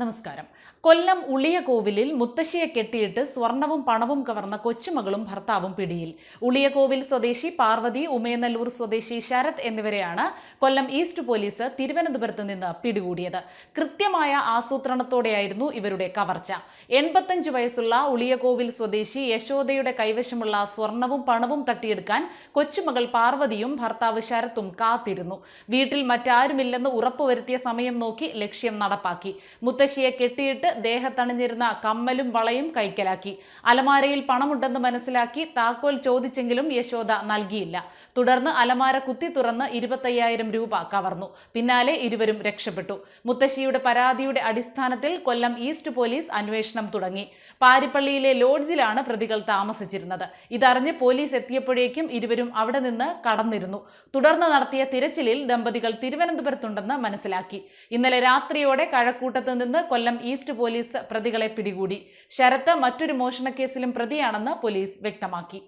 നമസ്കാരം. കൊല്ലം ഉളിയകോവിലിൽ മുത്തശ്ശിയെ കെട്ടിയിട്ട് സ്വർണവും പണവും കവർന്ന കൊച്ചുമകളും ഭർത്താവും പിടിയിൽ. ഉളിയകോവിൽ സ്വദേശി പാർവതി ഉമയനല്ലൂർ സ്വദേശി ശരത് എന്നിവരെയാണ് കൊല്ലം ഈസ്റ്റ് പോലീസ് തിരുവനന്തപുരത്ത് നിന്ന് പിടികൂടിയത്. കൃത്യമായ ആസൂത്രണത്തോടെയായിരുന്നു ഇവരുടെ കവർച്ച. എൺപത്തഞ്ച് വയസ്സുള്ള ഉളിയകോവിൽ സ്വദേശി യശോദയുടെ കൈവശമുള്ള സ്വർണവും പണവും തട്ടിയെടുക്കാൻ കൊച്ചുമകൾ പാർവതിയും ഭർത്താവ് ശരത്തും കാത്തിരുന്നു. വീട്ടിൽ മറ്റാരുമില്ലെന്ന് ഉറപ്പുവരുത്തിയ സമയം നോക്കി ലക്ഷ്യം നടപ്പാക്കി. മുത്തശ്ശിയെ കെട്ടിയിട്ട് ദേഹത്തണിഞ്ഞിരുന്ന കമ്മലും വളയും കൈക്കലാക്കി. അലമാരയിൽ പണമുണ്ടെന്ന് മനസ്സിലാക്കി താക്കോൽ ചോദിച്ചെങ്കിലും യശോദ നൽകിയില്ല. തുടർന്ന് അലമാര കുത്തി തുറന്ന് ഇരുപത്തയ്യായിരം രൂപ കവർന്നു. പിന്നാലെ ഇരുവരും രക്ഷപ്പെട്ടു. മുത്തശ്ശിയുടെ പരാതിയുടെ അടിസ്ഥാനത്തിൽ കൊല്ലം ഈസ്റ്റ് പോലീസ് അന്വേഷണം തുടങ്ങി. പാരിപ്പള്ളിയിലെ ലോഡ്ജിലാണ് പ്രതികൾ താമസിച്ചിരുന്നത്. ഇതറിഞ്ഞ് പോലീസ് എത്തിയപ്പോഴേക്കും ഇരുവരും അവിടെ നിന്ന് കടന്നിരുന്നു. തുടർന്ന് നടത്തിയ തിരച്ചിലിൽ ദമ്പതികൾ തിരുവനന്തപുരത്തുണ്ടെന്ന് മനസ്സിലാക്കി. ഇന്നലെ രാത്രിയോടെ കഴക്കൂട്ടത്ത് നിന്ന് കൊല്ലം ഈസ്റ്റ് പോലീസ് പ്രതികളെ പിടികൂടി. ശരത്ത് മറ്റൊരു മോഷണക്കേസിലും പ്രതിയാണെന്ന് പോലീസ് വ്യക്തമാക്കി.